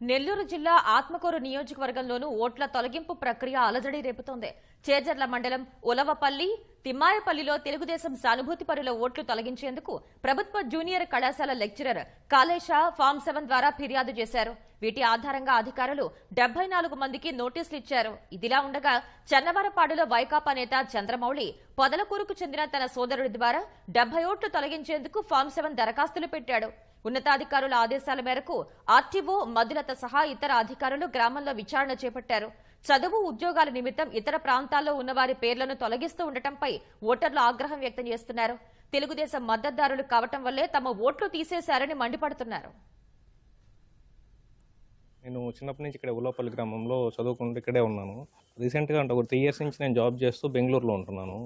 నెల్లూరు జిల్లా ఆత్మకూరు నియోజకవర్గంలోనూ ఓట్ల తొలగింపు ప్రక్రియ అలజడి రేపుతోంది. చేజర్ల మండలం ఉలవపల్లి తిమ్మాయపల్లిలో తెలుగుదేశం సానుభూతి పరుల ఓట్లు తొలగించేందుకు ప్రభుత్వ జూనియర్ కళాశాల లెక్చరర్ కాళేశ ఫామ్ సెవెన్ ద్వారా ఫిర్యాదు చేశారు. వీటి ఆధారంగా అధికారులు డెబ్బై నాలుగు మందికి నోటీసులు ఇచ్చారు. ఇదిలా ఉండగా చన్నవరపాడులో వైకాపా నేత చంద్రమౌళి పొదలకూరుకు చెందిన తన సోదరుడి ద్వారా డెబ్బై ఓట్లు తొలగించేందుకు ఫామ్ సెవెన్ దరఖాస్తులు పెట్టాడు. ఉన్నతాధికారుల ఆదేశాల మేరకు ఆర్టీఓ మధులత సహా ఇతర అధికారులు గ్రామంలో విచారణ చేపట్టారు. చదువు ఉద్యోగాల నిమిత్తం ఇతర ప్రాంతాల్లో ఉన్న వారి పేర్లను తొలగిస్తూ ఉండటంపై ఓటర్లు ఆగ్రహం వ్యక్తం చేస్తున్నారు. తెలుగుదేశం మద్దతుదారులు కావటం వల్లే తమ ఓట్లు తీసేశారని మండిపడుతున్నారు. నేను చిన్నప్పటి నుంచి ఇక్కడ ఉల్లపల్లి గ్రామంలో చదువుకుంటూ ఇక్కడే ఉన్నాను. రీసెంట్గా అంటే ఒక త్రీ ఇయర్స్ నుంచి నేను జాబ్ చేస్తూ బెంగళూరులో ఉంటున్నాను.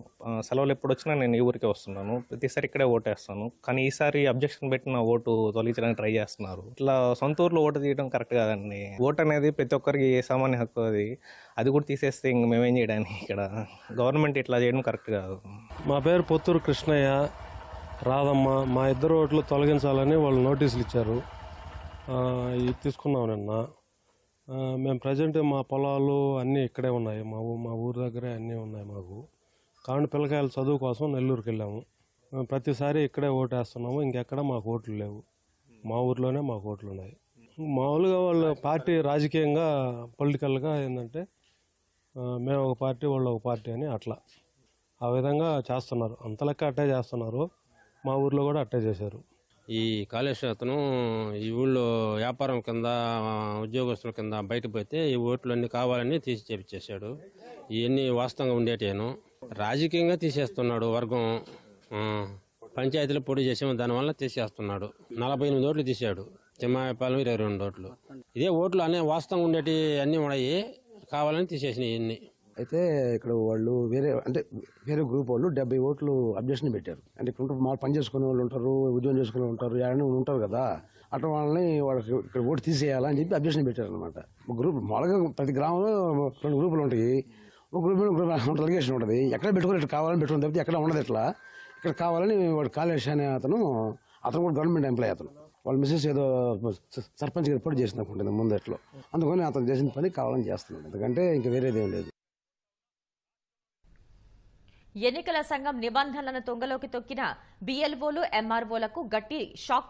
సెలవులు ఎప్పుడు వచ్చినా నేను ఈ ఊరికే వస్తున్నాను. ప్రతిసారి ఇక్కడే ఓటేస్తాను కానీ ఈసారి అబ్జెక్షన్ పెట్టి నా ఓటు తొలగించడానికి ట్రై చేస్తున్నారు. ఇట్లా సొంత ఊర్లో ఓటు తీయడం కరెక్ట్ కాదండి. ఓటు అనేది ప్రతి ఒక్కరికి సామాన్య హక్కు అది. అది కూడా తీసేస్తే ఇంక మేమేం చేయడానికి ఇక్కడ? గవర్నమెంట్ ఇట్లా చేయడం కరెక్ట్ కాదు. మా పేరు పొత్తూరు కృష్ణయ్య రాధమ్మ మా ఇద్దరు ఓట్లు తొలగించాలని వాళ్ళు నోటీసులు ఇచ్చారు. ఇది తీసుకున్నాం నిన్న. మేము ప్రజెంట్ మా పొలాలు అన్నీ ఇక్కడే ఉన్నాయి. మా మా ఊరు దగ్గరే అన్నీ ఉన్నాయి మాకు. కావున పిల్లకాయల చదువు కోసం నెల్లూరుకి వెళ్ళాము. మేము ప్రతిసారి ఇక్కడే ఓటేస్తున్నాము ఇంకెక్కడ మాకు ఓట్లు లేవు. మా ఊర్లోనే మాకు ఓట్లు ఉన్నాయి. మామూలుగా వాళ్ళ పార్టీ రాజకీయంగా పొలిటికల్గా ఏంటంటే మేము ఒక పార్టీ వాళ్ళు ఒక పార్టీ అని అట్లా. ఆ విధంగా చేస్తున్నారు. అంత లెక్క అట్టే చేస్తున్నారు. మా ఊర్లో కూడా అట్టే చేశారు. ఈ కాళేశ అతను ఈ ఊళ్ళో వ్యాపారం కింద ఉద్యోగస్తుల కింద బయట పోతే ఈ ఓట్లు అన్ని కావాలని తీసి చేపించేశాడు. ఇవన్నీ వాస్తవంగా ఉండేటేను. రాజకీయంగా తీసేస్తున్నాడు వర్గం. పంచాయతీలు పంచాయతీలో పొడి చేసాము దానివల్ల తీసేస్తున్నాడు. నలభై ఎనిమిది ఓట్లు తీసాడు తిమ్మాయపాలెం ఇరవై రెండు ఓట్లు. ఇదే ఓట్లు అనే వాస్తవంగా ఉండేటి అన్నీ ఉన్నాయి. కావాలని తీసేసినాయి ఇవన్నీ. అయితే ఇక్కడ వాళ్ళు వేరే అంటే వేరే గ్రూప్ వాళ్ళు డెబ్బై ఓట్లు అబ్జెక్షన్ పెట్టారు. అంటే ఇక్కడ మా పని చేసుకునే వాళ్ళు ఉంటారు ఉద్యోగం చేసుకునే వాళ్ళు ఉంటారు ఎవరైనా ఉంటారు కదా. అట్లా వాళ్ళని వాళ్ళకి ఇక్కడ ఓటు తీసేయాలని చెప్పి అబ్జెక్షన్ పెట్టారు అనమాట గ్రూప్ మామూలుగా ప్రతి గ్రామంలో రెండు గ్రూపులు ఉంటాయి. ఒక గ్రూప్ గ్రూప్ అలిగేషన్ ఉంటుంది. ఎక్కడ పెట్టుకుని కావాలని పెట్టుకుని తప్పితే ఎక్కడ ఉండదు ఇట్లా ఇక్కడ కావాలని వాడు కాళేష్ అనే అతను అతను కూడా గవర్నమెంట్ ఎంప్లాయ్ అతను. వాళ్ళ మిస్సెస్ ఏదో సర్పంచ్ రిపోర్ట్ చేసింది ముందట్లో. అందుకని అతను చేసిన పని కావాలని చేస్తున్నాడు. ఎందుకంటే ఇంకా వేరేది ఏం లేదు. ఎన్నికల సంఘం నిబంధనలను తొంగలోకి తొక్కిన బీఎల్ఓలు ఎంఆర్ఓలకు గట్టి షాక్